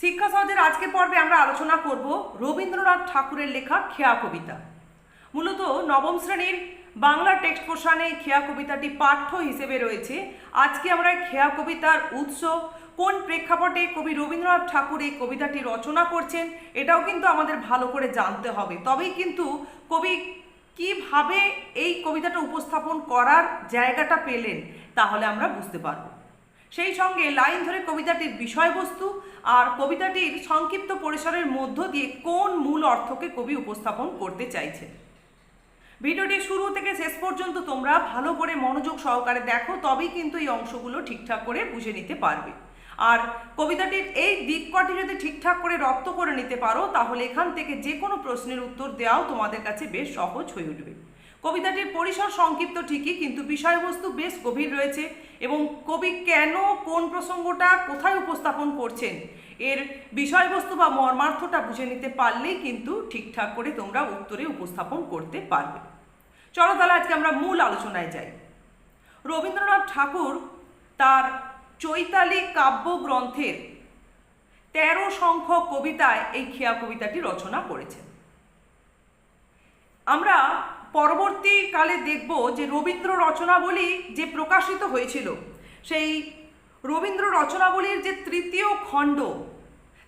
শিক্ষা সহজের আজকের পর্বে আমরা আলোচনা করব রবীন্দ্রনাথ ঠাকুরের লেখা খেয়া কবিতা। মূলত নবম শ্রেণির বাংলা টেক্সট পোর্শনে খেয়া কবিতাটি পাঠ্য হিসেবে রয়েছে। আজকে আমরা খেয়া কবিতার উৎস, কোন প্রেক্ষাপটে কবি রবীন্দ্রনাথ ঠাকুর এই কবিতাটি রচনা করছেন, এটাও কিন্তু আমাদের ভালো করে জানতে হবে। তবেই কিন্তু কবি কীভাবে এই কবিতাটা উপস্থাপন করার জায়গাটা পেলেন, তাহলে আমরা বুঝতে পারব। সেই সঙ্গে লাইন ধরে কবিতাটির বিষয়বস্তু আর কবিতাটির সংক্ষিপ্ত পরিসরের মধ্য দিয়ে কোন মূল অর্থকে কবি উপস্থাপন করতে চাইছে। ভিডিওটি শুরু থেকে শেষ পর্যন্ত তোমরা ভালো করে মনোযোগ সহকারে দেখো, তবেই কিন্তু এই অংশগুলো ঠিকঠাক করে বুঝে নিতে পারবে। আর কবিতাটির এই দিক কটি যদি ঠিকঠাক করে রপ্ত করে নিতে পারো, তাহলে এখান থেকে যে কোনো প্রশ্নের উত্তর দেওয়াও তোমাদের কাছে বেশ সহজ হয়ে উঠবে। কবিতাটির পরিসর সংক্ষিপ্ত ঠিকই, কিন্তু বিষয়বস্তু বেশ গভীর রয়েছে এবং কবি কেন কোন প্রসঙ্গটা কোথায় উপস্থাপন করছেন? এর বিষয়বস্তু বা মর্মার্থটা বুঝে নিতে পারলেই কিন্তু ঠিকঠাক করে তোমরা উত্তরে উপস্থাপন করতে পারবে। চলো তাহলে আজকে আমরা মূল আলোচনায় যাই। রবীন্দ্রনাথ ঠাকুর তার চৈতালি কাব্য গ্রন্থের তেরো সংখ্যক কবিতায় এই খেয়া কবিতাটি রচনা করেছেন। আমরা পরবর্তীকালে দেখব যে রবীন্দ্র রচনাবলী যে প্রকাশিত হয়েছিল, সেই রবীন্দ্র রচনাবলীর যে তৃতীয় খণ্ড,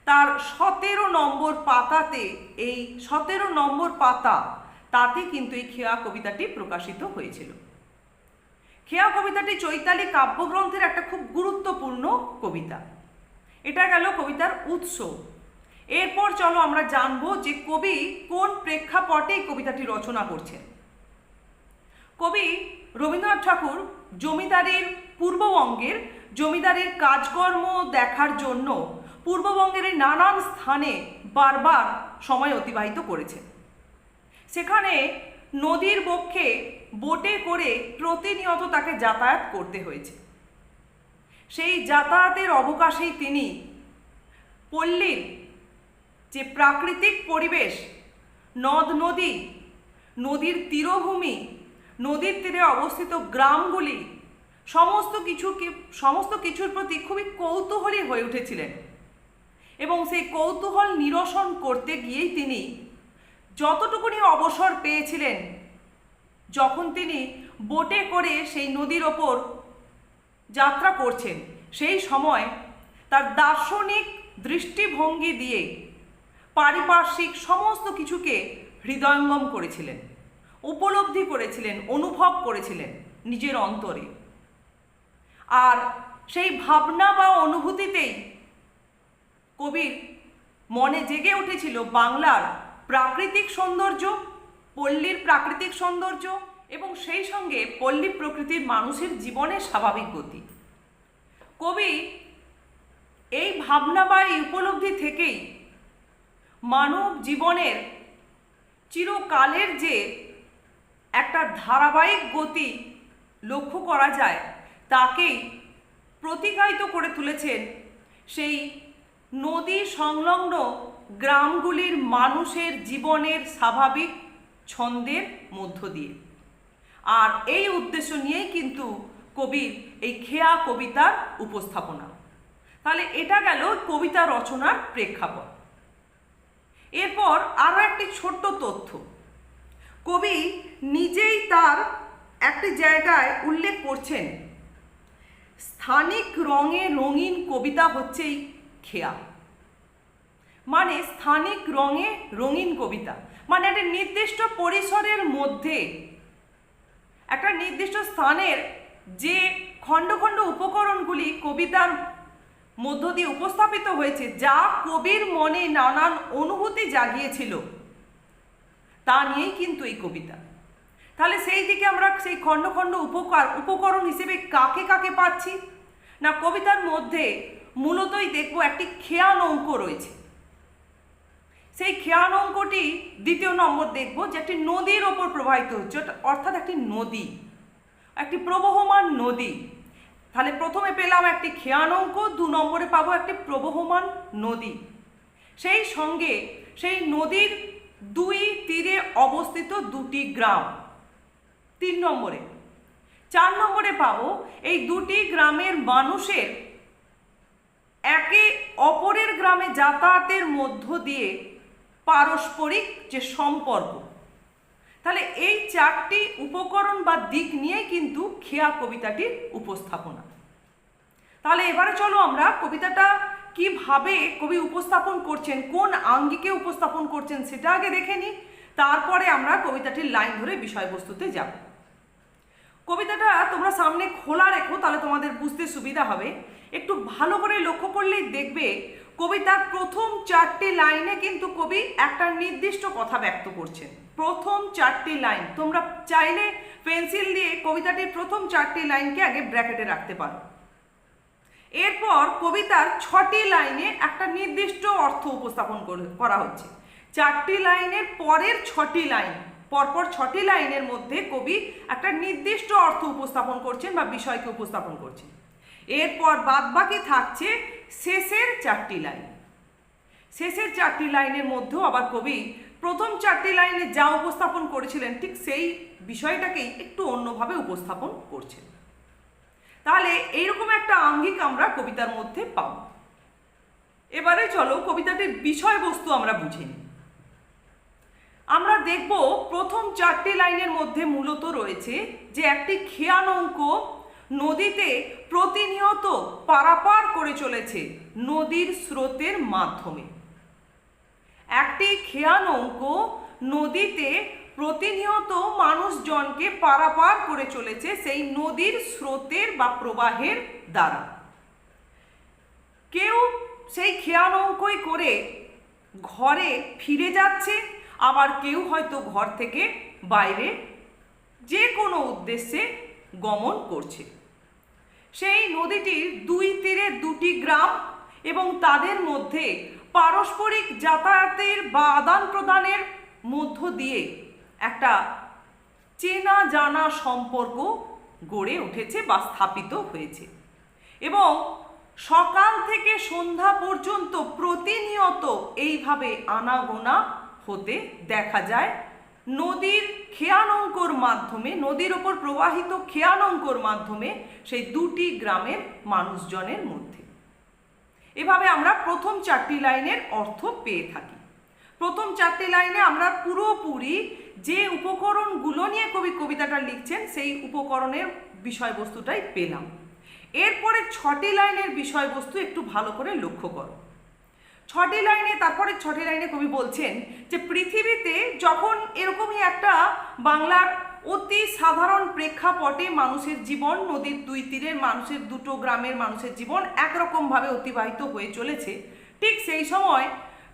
তার সতেরো নম্বর পাতাতে, এই সতেরো নম্বর পাতা, তাতে কিন্তু এই খেয়া কবিতাটি প্রকাশিত হয়েছিল। খেয়া কবিতাটি চৈতালি কাব্যগ্রন্থের একটা খুব গুরুত্বপূর্ণ কবিতা। এটা গেল কবিতার উৎস। এরপর চলো আমরা জানব যে কবি কোন প্রেক্ষাপটে কবিতাটি রচনা করছেন। কবি রবীন্দ্রনাথ ঠাকুর জমিদারের পূর্ববঙ্গের জমিদারের কাজকর্ম দেখার জন্য পূর্ববঙ্গের নানান স্থানে বারবার সময় অতিবাহিত করেছেন সেখানে নদীর বক্ষে বোটে করে প্রতিনিয়ত তাকে যাতায়াত করতে হয়েছে। সেই যাতায়াতের অবকাশেই তিনি পল্লীর যে প্রাকৃতিক পরিবেশ, নদ নদী, নদীর তীরভূমি নদীর তীরে অবস্থিত গ্রামগুলি সমস্ত কিছুকে সমস্ত কিছুর প্রতি খুবই কৌতূহলী হয়ে উঠেছিলেন। এবং সেই কৌতূহল নিরসন করতে গিয়েই তিনি যতটুকুনি অবসর পেয়েছিলেন, যখন তিনি বোটে করে সেই নদীর ওপর যাত্রা করছেন, সেই সময় তার দার্শনিক দৃষ্টিভঙ্গি দিয়ে পারিপার্শ্বিক সমস্ত কিছুকে হৃদয়ঙ্গম করেছিলেন। উপলব্ধি করেছিলেন, অনুভব করেছিলেন নিজের অন্তরে। আর সেই ভাবনা বা অনুভূতিতেই কবির মনে জেগে উঠেছিল বাংলার প্রাকৃতিক সৌন্দর্য, পল্লীর প্রাকৃতিক সৌন্দর্য এবং সেই সঙ্গে পল্লী প্রকৃতির মানুষের জীবনের স্বাভাবিক গতি। কবি এই ভাবনা বা এই উপলব্ধি থেকেই মানব জীবনের চিরকালের যে একটা ধারাবাহিক গতি লক্ষ্য করা যায়, তাকেই প্রতিকায়িত করে তুলেছেন সেই নদী সংলগ্ন গ্রামগুলির মানুষের জীবনের স্বাভাবিক ছন্দের মধ্য দিয়ে। আর এই উদ্দেশ্য নিয়েই কিন্তু কবির এই খেয়া কবিতার উপস্থাপনা। তাহলে এটা গেল কবিতা রচনার প্রেক্ষাপট। এরপর আরও একটি ছোট্ট তথ্য। কবি নিজেই তার একটি জায়গায় উল্লেখ করছেন, স্থানিক রঙে রঙিন কবিতা হচ্ছেই খেয়া। মানে স্থানিক রঙে রঙিন কবিতা। মানে একটা নির্দিষ্ট পরিসরের মধ্যে, একটা নির্দিষ্ট স্থানের যে খণ্ড খণ্ড উপকরণগুলি কবিতার মধ্য দিয়ে উপস্থাপিত হয়েছে, যা কবির মনে নানান অনুভূতি জাগিয়েছিল। তা নিয়েই কিন্তু এই কবিতা। তাহলে সেই দিকে আমরা সেই খণ্ড খণ্ড উপকার, উপকরণ হিসেবে কাকে কাকে পাচ্ছি? না, কবিতার মধ্যে মূলতই দেখব একটি খেয়াল অঙ্ক রয়েছে। সেই খেয়াল অঙ্কটি দ্বিতীয় নম্বর দেখব, যে একটি নদীর ওপর প্রবাহিত হচ্ছে অর্থাৎ একটি নদী। একটি প্রবহমান নদী। তাহলে প্রথমে পেলাম একটি খেয়াল অঙ্ক দু নম্বরে পাবো একটি প্রবহমান নদী। সেই সঙ্গে সেই নদীর দুই তীরে অবস্থিত দুটি গ্রাম। তিন নম্বরে। চার নম্বরে পাবো, এই দুটি গ্রামের মানুষের একে অপরের গ্রামে যাতায়াতের মধ্য দিয়ে পারস্পরিক যে সম্পর্ক। তাহলে এই চারটি উপকরণ বা দিক নিয়ে কিন্তু খেয়া কবিতাটির উপস্থাপনা। তাহলে এবারে চলো আমরা কবিতাটা কীভাবে কবি উপস্থাপন করছেন, কোন আঙ্গিকে উপস্থাপন করছেন সেটা আগে দেখে নিই, তারপরে আমরা কবিতাটির লাইন ধরে বিষয়বস্তুতে যাব। কবিতাটা তোমরা সামনে খোলা রেখো, তাহলে তোমাদের বুঝতে সুবিধা হবে। একটু ভালো করে লক্ষ্য করলেই দেখবে, কবিতার প্রথম চারটি লাইনে কিন্তু কবি একটা নির্দিষ্ট কথা ব্যক্ত করছেন। প্রথম চারটি লাইন, তোমরা চাইলে পেন্সিল দিয়ে কবিতাটির প্রথম চারটি লাইনকে আগে ব্র্যাকেটে রাখতে পারো। এরপর কবিতার ছটি লাইনে একটা নির্দিষ্ট অর্থ উপস্থাপন করে- হচ্ছে। চারটি লাইনের পরের ছটি লাইন, পরপর ছটি লাইনের মধ্যে কবি একটা নির্দিষ্ট অর্থ উপস্থাপন করছেন বা বিষয়কে উপস্থাপন করছেন। এরপর বাদবাকি থাকছে শেষের চারটি লাইন। শেষের চারটি লাইনের মধ্যেও আবার কবি প্রথম চারটি লাইনে যা উপস্থাপন করেছিলেন, ঠিক সেই বিষয়টাকেই একটু অন্যভাবে উপস্থাপন করছেন। তাহলে এইরকম একটা আঙ্গিক আমরা কবিতার মধ্যে পাব। এবারে চলো কবিতাটির বিষয়বস্তু আমরা বুঝে নিই। আমরা দেখব প্রথম চারটি লাইনের মধ্যে মূলত রয়েছে যে একটি খেয়া নৌকো নদীতে প্রতিনিয়ত পারাপার করে চলেছে নদীর স্রোতের মাধ্যমে। একটি খেয়া নৌকো নদীতে প্রতিনিয়ত মানুষজনকে পারাপার করে চলেছে সেই নদীর স্রোতের বা প্রবাহের দ্বারা। কেউ সেই খেয়া নৌকোয় করে ঘরে ফিরে যাচ্ছে, আবার কেউ হয়তো ঘর থেকে বাইরে যে কোনো উদ্দেশ্যে গমন করছে। সেই নদীটির দুই তীরে দুটি গ্রাম এবং তাদের মধ্যে পারস্পরিক যাতায়াতের বা আদান প্রদানের মধ্য দিয়ে একটা চেনা জানা সম্পর্ক গড়ে উঠেছে বা স্থাপিত হয়েছে। এবং সকাল থেকে সন্ধ্যা পর্যন্ত প্রতিনিয়ত এইভাবে আনাগোনা হতে দেখা যায়। নদীর খেয়ানঙ্কর মাধ্যমে, নদীর ওপর প্রবাহিত খেয়ানঙ্কর মাধ্যমে সেই দুটি গ্রামের মানুষজনের মধ্যে। এভাবে আমরা প্রথম চারটি লাইনের অর্থ পেয়ে থাকি। প্রথম চারটি লাইনে আমরা পুরোপুরি যে উপকরণগুলো নিয়ে কবি কবিতাটা লিখছেন, সেই উপকরণের বিষয়বস্তুটাই পেলাম। এরপরে ছটি লাইনের বিষয়বস্তু একটু ভালো করে লক্ষ্য করো। ছটি লাইনে, তারপরে ছটি লাইনে কবি বলছেন যে, পৃথিবীতে যখন এরকমই একটা বাংলার অতি সাধারণ প্রেক্ষাপটে মানুষের জীবন, নদীর দুই তীরের মানুষের দুটো গ্রামের মানুষের জীবন একরকমভাবে অতিবাহিত হয়ে চলেছে, ঠিক সেই সময়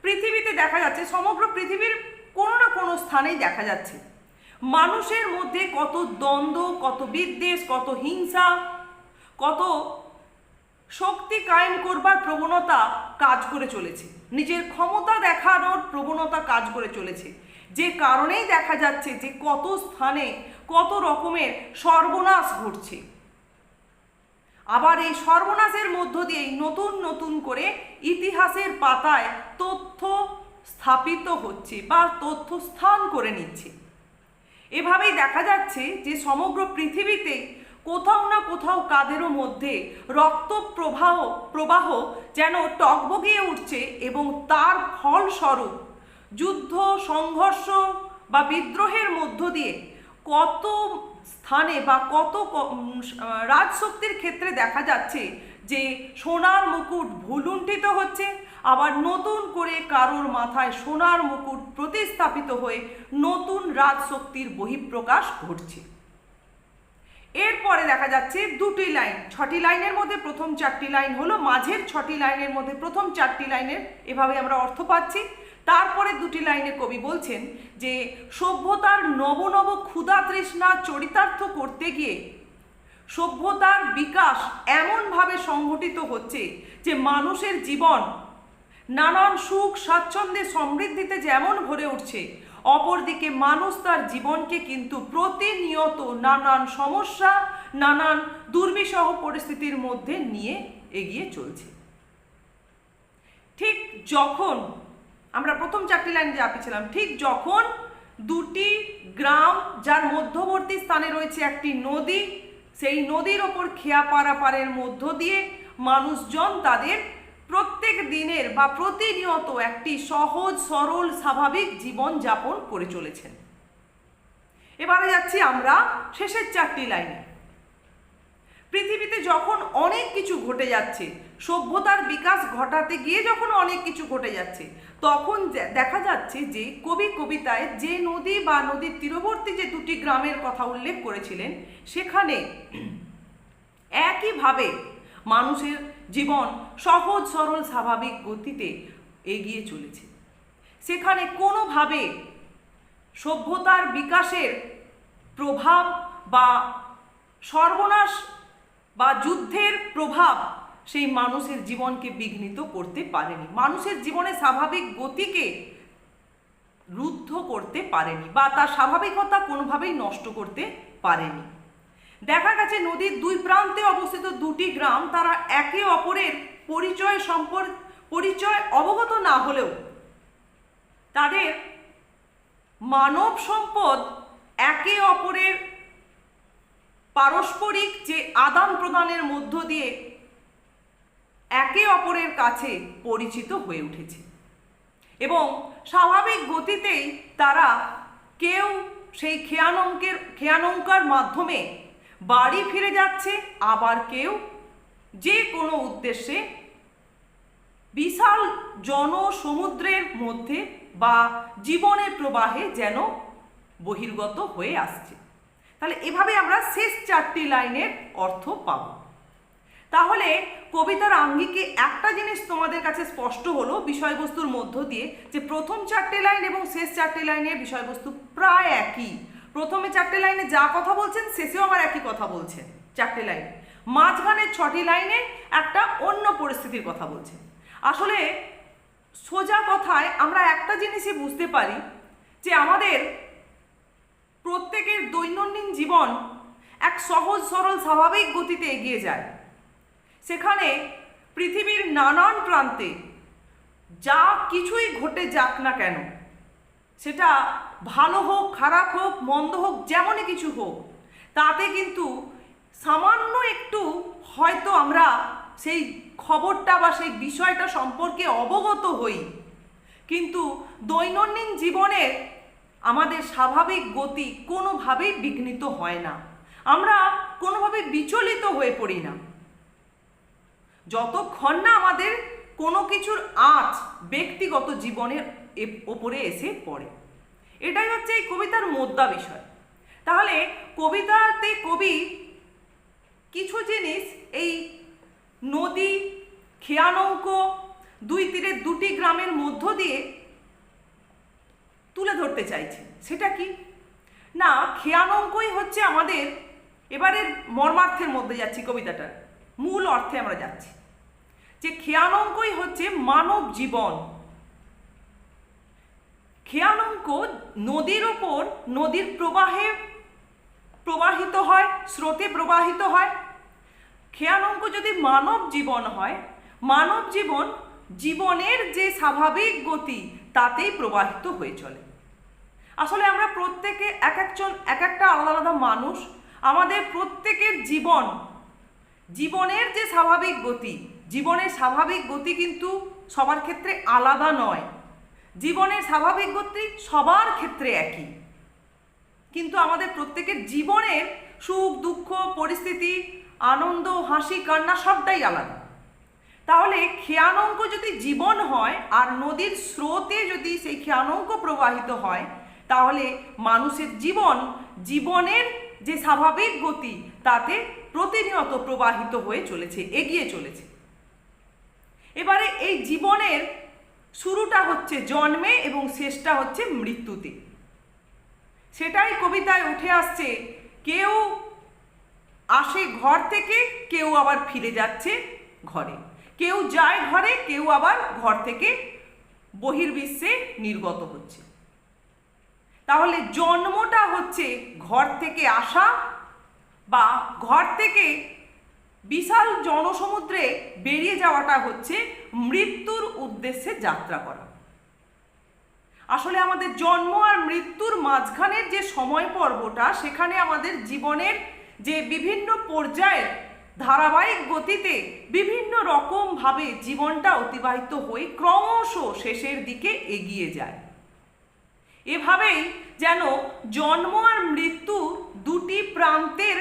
পৃথিবীতে দেখা যাচ্ছে, সমগ্র পৃথিবীর কোনো না কোনো স্থানেই দেখা যাচ্ছে। মানুষের মধ্যে কত দ্বন্দ্ব, কত বিদ্বেষ, কত হিংসা, কত শক্তি কায়েম করবার প্রবণতা কাজ করে চলেছে। নিজের ক্ষমতা দেখানোর প্রবণতা কাজ করে চলেছে। যে কারণেই দেখা যাচ্ছে যে কত স্থানে কত রকমের সর্বনাশ ঘটছে। আবার এই সর্বনাশের মধ্য দিয়েই নতুন নতুন করে ইতিহাসের পাতায় তথ্য স্থাপিত হচ্ছে বা তথ্য স্থান করে নিচ্ছে। এভাবেই দেখা যাচ্ছে যে সমগ্র পৃথিবীতে কোথাও না কোথাও কাদেরও মধ্যে রক্ত প্রবাহ প্রবাহ যেন টকবগিয়ে উঠছে এবং তার ফলস্বরূপ যুদ্ধ, সংঘর্ষ বা বিদ্রোহের মধ্য দিয়ে কত স্থানে বা কত রাজশক্তির ক্ষেত্রে দেখা যাচ্ছে যে সোনার মুকুট ভুলুণ্ঠিত হচ্ছে, আবার নতুন করে কারোর মাথায় সোনার মুকুট প্রতিস্থাপিত হয়ে নতুন রাজশক্তির বহিঃপ্রকাশ ঘটছে। এরপরে দেখা যাচ্ছে দুটি লাইন, ছটি লাইনের মধ্যে প্রথম চারটি লাইন হলো, মাঝের ছটি লাইনের মধ্যে প্রথম চারটি লাইনের এভাবে আমরা অর্থ পাচ্ছি। তারপরে দুটি লাইনে কবি বলছেন যে, সভ্যতার নব নব ক্ষুধা তৃষ্ণা চরিতার্থ করতে গিয়ে সভ্যতার বিকাশ এমনভাবে সংঘটিত হচ্ছে যে মানুষের জীবন নানান সুখ স্বাচ্ছন্দ্যে সমৃদ্ধিতে যেমন ভরে উঠছে, অপরদিকে মানুষ তার জীবনকে কিন্তু প্রতিনিয়ত নানান সমস্যা, নানান দুর্বিষহ পরিস্থিতির মধ্যে নিয়ে এগিয়ে চলছে। ঠিক যখন আমরা প্রথম চারটি লাইন যা পেয়েছিলাম ঠিক যখন দুটি গ্রাম যার মধ্যবর্তী স্থানে রয়েছে একটি নদী, সেই নদীর ওপর খেয়া পারাপারের মধ্য দিয়ে মানুষজন তাদের প্রত্যেক দিনের বা প্রতিনিয়ত একটি সহজ, সরল, স্বাভাবিক জীবন যাপন করে চলেছেন। এবারে যাচ্ছি আমরা শেষের চারটি লাইনে। পৃথিবীতে যখন অনেক কিছু ঘটে যাচ্ছে, সভ্যতার বিকাশ ঘটাতে গিয়ে যখন অনেক কিছু ঘটে যাচ্ছে, তখন দেখা যাচ্ছে যে কবি কবিতায় যে নদী বা নদীর তীরবর্তী যে দুটি গ্রামের কথা উল্লেখ করেছিলেন, সেখানে একইভাবে মানুষের জীবন সহজ, সরল, স্বাভাবিক গতিতে এগিয়ে চলেছে। সেখানে কোনোভাবে সভ্যতার বিকাশের প্রভাব বা সর্বনাশ বা যুদ্ধের প্রভাব সেই মানুষের জীবনকে বিঘ্নিত করতে পারেনি। মানুষের জীবনে স্বাভাবিক গতিকে রুদ্ধ করতে পারেনি বা তার স্বাভাবিকতা কোনোভাবেই নষ্ট করতে পারেনি। দেখা গেছে নদীর দুই প্রান্তে অবস্থিত দুটি গ্রাম তারা একে অপরের পরিচয় সম্পর্ক পরিচয় অবগত না হলেও তাদের মানব সম্পদ একে অপরের পারস্পরিক যে আদান প্রদানের মধ্য দিয়ে একে অপরের কাছে পরিচিত হয়ে উঠেছে। এবং স্বাভাবিক গতিতেই তারা কেউ সেই খেয়ানঙ্কের, খেয়ানঙ্কার মাধ্যমে বাড়ি ফিরে যাচ্ছে, আবার কেউ যে কোনো উদ্দেশ্যে বিশাল জনসমুদ্রের মধ্যে বা জীবনের প্রবাহে যেন বহির্গত হয়ে আসছে। তাহলে এভাবে আমরা শেষ চারটি লাইনের অর্থ পাব। তাহলে কবিতার আঙ্গিকে একটা জিনিস তোমাদের কাছে স্পষ্ট হলো বিষয়বস্তুর মধ্য দিয়ে, যে প্রথম চারটে লাইন এবং শেষ চারটে লাইনের বিষয়বস্তু প্রায় একই। প্রথমে চারটে লাইনে যা কথা বলছেন, শেষেও আবার একই কথা বলছেন চারটে লাইন। মাঝখানের ছটি লাইনে একটা অন্য পরিস্থিতির কথা বলছেন। আসলে সোজা কথায় আমরা একটা জিনিসই বুঝতে পারি যে আমাদের প্রত্যেকের দৈনন্দিন জীবন এক সহজ, সরল, স্বাভাবিক গতিতে এগিয়ে যায়। সেখানে পৃথিবীর নানান প্রান্তে যা কিছুই ঘটে যাক না কেন, সেটা ভালো হোক, খারাপ হোক, মন্দ হোক, যেমনই কিছু হোক, তাতে কিন্তু সামান্য একটু হয়তো আমরা সেই খবরটা বা সেই বিষয়টা সম্পর্কে অবগত হই। কিন্তু দৈনন্দিন জীবনের আমাদের স্বাভাবিক গতি কোনোভাবেই বিঘ্নিত হয় না। আমরা কোনোভাবে বিচলিত হয়ে পড়ি না। যতক্ষণ না আমাদের কোনো কিছুর আঁচ ব্যক্তিগত জীবনের ওপরে এসে পড়ে। এটাই হচ্ছে এই কবিতার মোদ্দা বিষয়। তাহলে কবিতাতে কবি কিছু জিনিস, এই নদী, খেয়ানৌক, দুই তীরের দুটি গ্রামের মধ্য দিয়ে তুলে ধরতে চাইছে। সেটা কি? না, খেয়ানঙ্কই হচ্ছে আমাদের এবারের মর্মার্থের মধ্যে যাচ্ছি কবিতাটার মূল অর্থে আমরা যাচ্ছি। যে খেয়ানঙ্কই হচ্ছে মানব জীবন। খেয়ানঙ্ক নদীর ওপর নদীর প্রবাহে প্রবাহিত হয়, স্রোতে প্রবাহিত হয়। খেয়ানঙ্ক যদি মানব জীবন হয়, মানব জীবন জীবনের যে স্বাভাবিক গতি, তাতেই প্রবাহিত হয়ে চলে। আসলে আমরা প্রত্যেকে এক একজন, এক একটা আলাদা আলাদা মানুষ। আমাদের প্রত্যেকের জীবন, জীবনের যে স্বাভাবিক গতি, জীবনের স্বাভাবিক গতি কিন্তু সবার ক্ষেত্রে আলাদা নয়। জীবনের স্বাভাবিক গতি সবার ক্ষেত্রে একই। কিন্তু আমাদের প্রত্যেকের জীবনের সুখ, দুঃখ, পরিস্থিতি, আনন্দ, হাসি, কান্না সবটাই আলাদা। তাহলে খেয়ানঙ্ক যদি জীবন হয় আর নদীর স্রোতে যদি সেই খেয়ানঙ্ক প্রবাহিত হয় তাহলে মানুষের জীবন, জীবনের যে স্বাভাবিক গতি, তাতে প্রতিনিয়ত প্রবাহিত হয়ে চলেছে, এগিয়ে চলেছে। এবারে এই জীবনের শুরুটা হচ্ছে জন্মে এবং শেষটা হচ্ছে মৃত্যুতে। সেটাই কবিতায় উঠে আসছে, কেউ আসে ঘর থেকে, কেউ আবার ফিরে যাচ্ছে ঘরে। কেউ যায় ঘরে, কেউ আবার ঘর থেকে বহির্বিশ্বে নির্গত হচ্ছে। তাহলে জন্মটা হচ্ছে ঘর থেকে আসা বা ঘর থেকে বিশাল জনসমুদ্রে বেরিয়ে যাওয়াটা হচ্ছে মৃত্যুর উদ্দেশ্যে যাত্রা করা। আসলে আমাদের জন্ম আর মৃত্যুর মাঝখানের যে সময় পর্বটা, সেখানে আমাদের জীবনের যে বিভিন্ন পর্যায়ে ধারাবাহিক গতিতে বিভিন্ন রকমভাবে জীবনটা অতিবাহিত হয়ে ক্রমশ শেষের দিকে এগিয়ে যায়। এভাবেই যেন জন্ম আর মৃত্যু দুটি প্রান্তের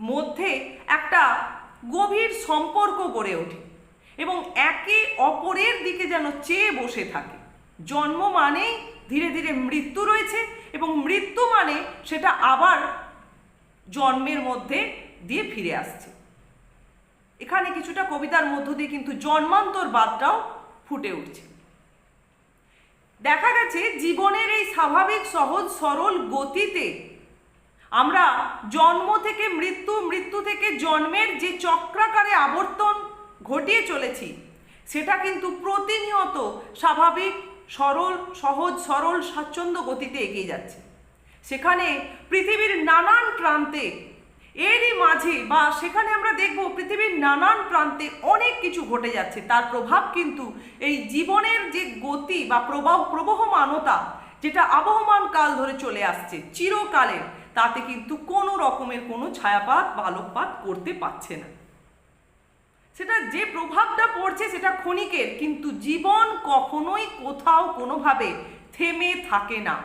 মধ্যে একটা গভীর সম্পর্ক গড়ে ওঠে এবং একে অপরের দিকে যেন চেয়ে বসে থাকে। জন্ম মানেই ধীরে ধীরে মৃত্যু রয়েছে এবং মৃত্যু মানে সেটা আবার জন্মের মধ্যে দিয়ে ফিরে আসছে। এখানে কিছুটা কবিতার মধ্য দিয়ে কিন্তু জন্মান্তর বাদটাও ফুটে উঠছে। দেখা গেছে জীবনের এই স্বাভাবিক, সহজ, সরল গতিতে আমরা জন্ম থেকে মৃত্যু মৃত্যু থেকে জন্মের যে চক্রাকারে আবর্তন ঘটিয়ে চলেছি, সেটা কিন্তু প্রতিনিয়ত স্বাভাবিক, সরল, সহজ, সরল, স্বাচ্ছন্দ্য গতিতে এগিয়ে যাচ্ছে। সেখানে পৃথিবীর নানান প্রান্তে এরই মাঝে বা সেখানে আমরা দেখব পৃথিবীর নানান প্রান্তে অনেক কিছু ঘটে যাচ্ছে। তার প্রভাব কিন্তু এই জীবনের যে গতি বা প্রবাহ, প্রবহমানতা যেটা আবহমান কাল ধরে চলে আসছে, চিরকালের, তাতে কিন্তু কোনো রকমের কোনো ছায়াপাত বা আলোকপাত করতে পারছে না। সেটা যে প্রভাবটা পড়ছে সেটা ক্ষণিকের, কিন্তু জীবন কখনোই কোথাও কোনোভাবে থেমে থাকে না।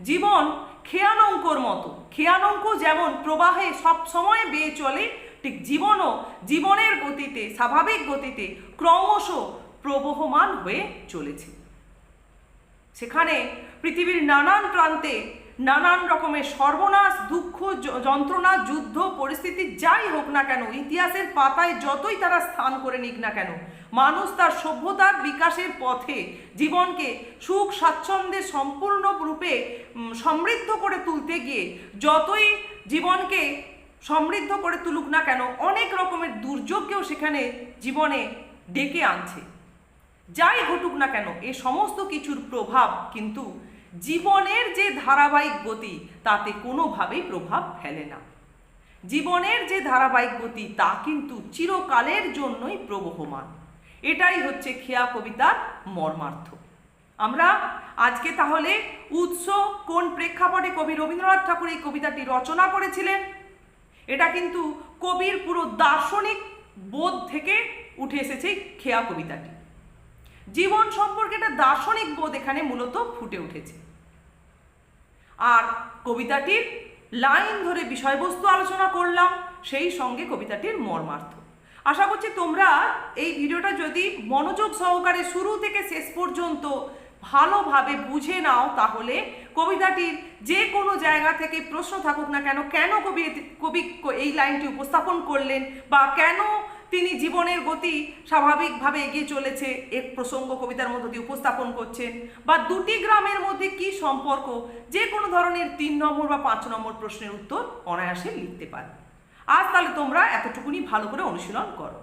জীবন খেয়ানঙ্কর মতো। খেয়ানঙ্ক যেমন প্রবাহে সব সময় বেয়ে চলে, ঠিক জীবনও জীবনের গতিতে, স্বাভাবিক গতিতে ক্রমশ প্রবহমান হয়ে চলেছে। সেখানে পৃথিবীর নানান প্রান্তে নানান রকমের সর্বনাশ, দুঃখ যন্ত্রণা, যুদ্ধ, পরিস্থিতি যাই হোক না কেন, ইতিহাসের পাতায় যতই তারা স্থান করে নিক না কেন, মানুষ তার সভ্যতার বিকাশের পথে জীবনকে সুখ, স্বাচ্ছন্দ্যে সম্পূর্ণ রূপে সমৃদ্ধ করে তুলতে গিয়ে যতই জীবনকে সমৃদ্ধ করে তুলুক না কেন, অনেক রকমের দুর্যোগকেও সেখানে জীবনে ডেকে আনছে। যাই ঘটুক না কেন, এ সমস্ত কিছুর প্রভাব কিন্তু জীবনের যে ধারাবাহিক গতি, তাতে কোনোভাবেই প্রভাব ফেলে না। জীবনের যে ধারাবাহিক গতি, তা কিন্তু চিরকালের জন্যই প্রবহমান। এটাই হচ্ছে খেয়া কবিতার মর্মার্থ। আমরা আজকে তাহলে উৎস কোন প্রেক্ষাপটে কবি রবীন্দ্রনাথ ঠাকুর এই কবিতাটি রচনা করেছিলেন? এটা কিন্তু কবির পুরো দার্শনিক বোধ থেকে উঠে এসেছে খেয়া কবিতাটি। জীবন সম্পর্কে একটা দার্শনিক বোধ এখানে মূলত ফুটে উঠেছে। আর কবিতাটির লাইন ধরে বিষয়বস্তু আলোচনা করলাম, সেই সঙ্গে কবিতাটির মর্মার্থ। আশা করছি তোমরা এই ভিডিওটা যদি মনোযোগ সহকারে শুরু থেকে শেষ পর্যন্ত ভালোভাবে বুঝে নাও, তাহলে কবিতাটির যে কোনো জায়গা থেকে প্রশ্ন থাকুক না কেন কেন কবি কবি এই লাইনটি উপস্থাপন করলেন বা কেন তিনি জীবনের গতি স্বাভাবিকভাবে এগিয়ে চলেছে এক প্রসঙ্গ কবিতার মধ্য দিয়ে উপস্থাপন করছেন। বা দুটি গ্রামের মধ্যে কি সম্পর্ক? যে কোনো ধরনের তিন নম্বর বা পাঁচ নম্বর প্রশ্নের উত্তর অনায়াসে লিখতে পারে আজ তাহলে তোমরা এতটুকুনি ভালো করে অনুশীলন করো।